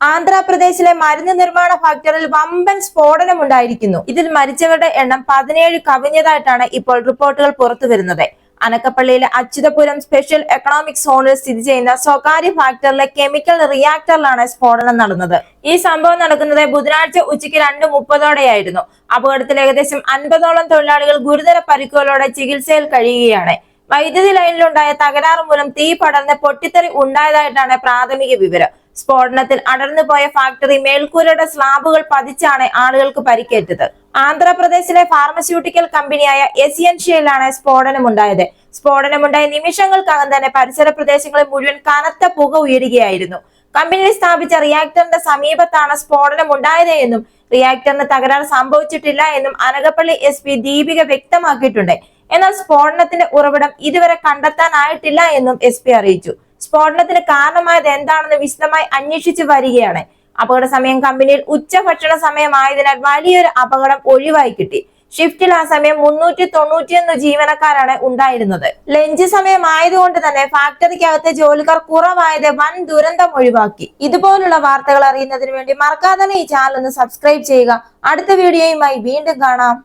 ആന്ധ്രാപ്രദേശിലെ മരുന്ന് നിർമ്മാണ ഫാക്ടറിയിൽ വമ്പൻ സ്ഫോടനം ഉണ്ടായിരിക്കുന്നു ഇതിൽ മരിച്ചവരുടെ എണ്ണം പതിനേഴ് കവിഞ്ഞതായിട്ടാണ് ഇപ്പോൾ റിപ്പോർട്ടുകൾ പുറത്തു വരുന്നത്. അനക്കപ്പള്ളിയിലെ അച്യുതപുരം സ്പെഷ്യൽ എക്കണോമിക് സോണിൽ സ്ഥിതി ചെയ്യുന്ന സ്വകാര്യ ഫാക്ടറിലെ കെമിക്കൽ റിയാക്ടറിലാണ് സ്ഫോടനം നടന്നത്. ഈ സംഭവം നടക്കുന്നത് ബുധനാഴ്ച ഉച്ചയ്ക്ക് രണ്ട് മുപ്പതോടെയായിരുന്നു. അപകടത്തിൽ ഏകദേശം അൻപതോളം തൊഴിലാളികൾ ഗുരുതര പരിക്കുകളോടെ ചികിത്സയിൽ കഴിയുകയാണ്. വൈദ്യുതി ലൈനിലുണ്ടായ തകരാറ് മൂലം തീ പടർന്ന് പൊട്ടിത്തെറി ഉണ്ടായതായിട്ടാണ് പ്രാഥമിക വിവരം. സ്ഫോടനത്തിൽ അടർന്നു പോയ ഫാക്ടറി മേൽക്കൂരയുടെ സ്ലാബുകൾ പതിച്ചാണ് ആളുകൾക്ക് പരിക്കേറ്റത്. ആന്ധ്രാപ്രദേശിലെ ഫാർമസ്യൂട്ടിക്കൽ കമ്പനിയായ എസിയൻഷ്യയിലാണ് സ്ഫോടനമുണ്ടായത്. സ്ഫോടനമുണ്ടായ നിമിഷങ്ങൾക്കകം തന്നെ പരിസര പ്രദേശങ്ങളിൽ മുഴുവൻ കനത്ത പുക ഉയരുകയായിരുന്നു. കമ്പനിയിൽ സ്ഥാപിച്ച റിയാക്ടറിന്റെ സമീപത്താണ് സ്ഫോടനം ഉണ്ടായത് എന്നും റിയാക്ടറിന് തകരാർ സംഭവിച്ചിട്ടില്ല എന്നും അനകപ്പള്ളി എസ് പി ദീപിക വ്യക്തമാക്കിയിട്ടുണ്ട്. എന്നാൽ സ്ഫോടനത്തിന്റെ ഉറവിടം ഇതുവരെ കണ്ടെത്താനായിട്ടില്ല എന്നും എസ് അറിയിച്ചു. സ്ഫോടനത്തിന് കാരണമായത് എന്താണെന്ന് വിശദമായി അന്വേഷിച്ചു വരികയാണ്. അപകട സമയം കമ്പനിയിൽ ഉച്ചഭക്ഷണ സമയമായതിനാൽ വലിയൊരു അപകടം ഒഴിവായി കിട്ടി. ഷിഫ്റ്റിൽ ആ സമയം മുന്നൂറ്റി തൊണ്ണൂറ്റിയൊന്ന് ജീവനക്കാരാണ് ഉണ്ടായിരുന്നത്. ലഞ്ച് സമയമായതുകൊണ്ട് തന്നെ ഫാക്ടറിക്കകത്തെ ജോലിക്കാർ കുറവായത് വൻ ദുരന്തം ഒഴിവാക്കി. ഇതുപോലുള്ള വാർത്തകൾ അറിയുന്നതിന് വേണ്ടി മറക്കാതെ ഈ ചാനൽ ഒന്ന് സബ്സ്ക്രൈബ് ചെയ്യുക. അടുത്ത വീഡിയോയുമായി വീണ്ടും കാണാം.